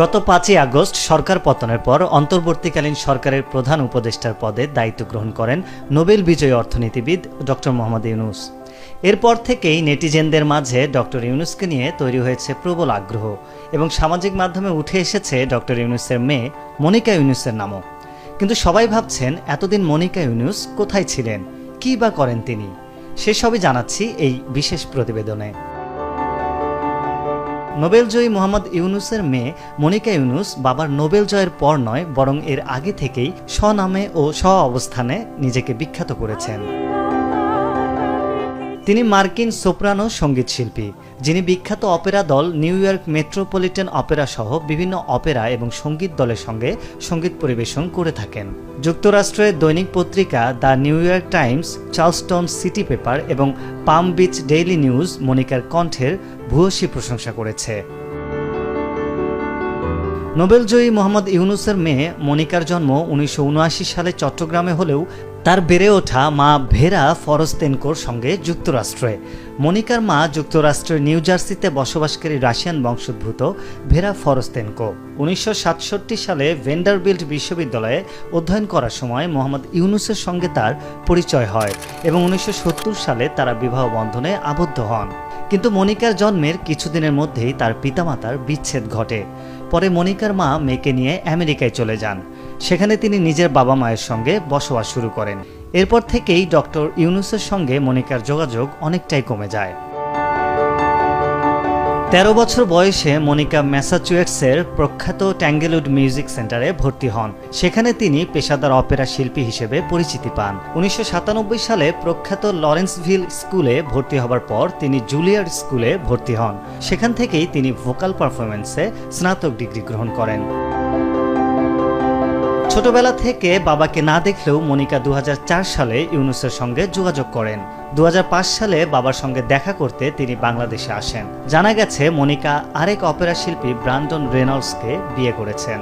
গত পাঁচই আগস্ট সরকার পতনের পর অন্তর্বর্তীকালীন সরকারের প্রধান উপদেষ্টার পদে দায়িত্ব গ্রহণ করেন নোবেল বিজয়ী অর্থনীতিবিদ ডক্টর মোহাম্মদ ইউনুস। এরপর থেকেই নেটিজেনদের মাঝে ডক্টর ইউনুসকে নিয়ে তৈরি হয়েছে প্রবল আগ্রহ এবং সামাজিক মাধ্যমে উঠে এসেছে ডক্টর ইউনুসের মেয়ে মনিকা ইউনুসের নামও। কিন্তু সবাই ভাবছেন, এতদিন মনিকা ইউনুস কোথায় ছিলেন? কী বা করেন তিনি? সেসবই জানাচ্ছি এই বিশেষ প্রতিবেদনে। নোবেল জয়ী মোহাম্মদ ইউনুসের মেয়ে মনিকা ইউনুস বাবার নোবেল জয়ের পর নয়, বরং এর আগে থেকেই স্বনামে ও স্ব অবস্থানে নিজেকে বিখ্যাত করেছেন। তিনি মার্কিন সোপ্রানো সংগীত শিল্পী যিনি বিখ্যাত অপেরা দল নিউ ইয়র্ক মেট্রোপলিটন অপেরা সহ বিভিন্ন অপেরা এবং সংগীত দলের সঙ্গে সংগীত পরিবেশন করে থাকেন। যুক্তরাষ্ট্রের দৈনিক পত্রিকা the New York Times, Charleston City Paper এবং পাম বিচ ডেইলি নিউজ মনিকার কণ্ঠের ভূয়সী প্রশংসা করেছে। নোবেলজয়ী মোহাম্মদ ইউনুসের মেয়ে মনিকার জন্ম উনিশশো উনআশি সালে চট্টগ্রামে হলেও তার বেড়ে ওঠা মা ভেরা ফরস্তেনকোর সঙ্গে যুক্তরাষ্ট্রে। মনিকার মা যুক্তরাষ্ট্রের নিউ জার্সিতে বসবাসকারী রাশিয়ান বংশোদ্ভূত ভেরা ফরস্তেনকো। উনিশশো সাতষট্টি সালে ভেন্ডারবিল্ট বিশ্ববিদ্যালয়ে অধ্যয়ন করার সময় মোহাম্মদ ইউনুসের সঙ্গে তার পরিচয় হয় এবং উনিশশো সত্তর সালে তারা বিবাহ বন্ধনে আবদ্ধ হন। কিন্তু মনিকার জন্মের কিছুদিনের মধ্যেই তার পিতামাতার বিচ্ছেদ ঘটে। পরে মনিকার মা মেয়েকে নিয়ে আমেরিকায় চলে যান। সেখানে তিনি নিজের বাবা মায়ের সঙ্গে বসবাস শুরু করেন। এরপর থেকেই ডক্টর ইউনুসের সঙ্গে মনিকার যোগাযোগ অনেকটাই কমে যায়। তেরো বছর বয়সে মনিকা ম্যাসাচুয়েটসের প্রখ্যাত ট্যাঙ্গেলউড মিউজিক সেন্টারে ভর্তি হন। সেখানে তিনি পেশাদার অপেরা শিল্পী হিসেবে পরিচিতি পান। উনিশশো সাতানব্বই সালে প্রখ্যাত লরেন্সভিল স্কুলে ভর্তি হবার পর তিনি জুলিয়ার স্কুলে ভর্তি হন। সেখান থেকেই তিনি ভোকাল পারফরমেন্সে স্নাতক ডিগ্রি গ্রহণ করেন। ছোটবেলা থেকে বাবাকে না দেখলেও মনিকা দু হাজার চার সালে ইউনুসের সঙ্গে যোগাযোগ করেন। দু হাজার পাঁচ সালে বাবার সঙ্গে দেখা করতে তিনি বাংলাদেশে আসেন। জানা গেছে, মনিকা আরেক অপেরা শিল্পী ব্রান্ডন রেনল্ডসকে বিয়ে করেছেন।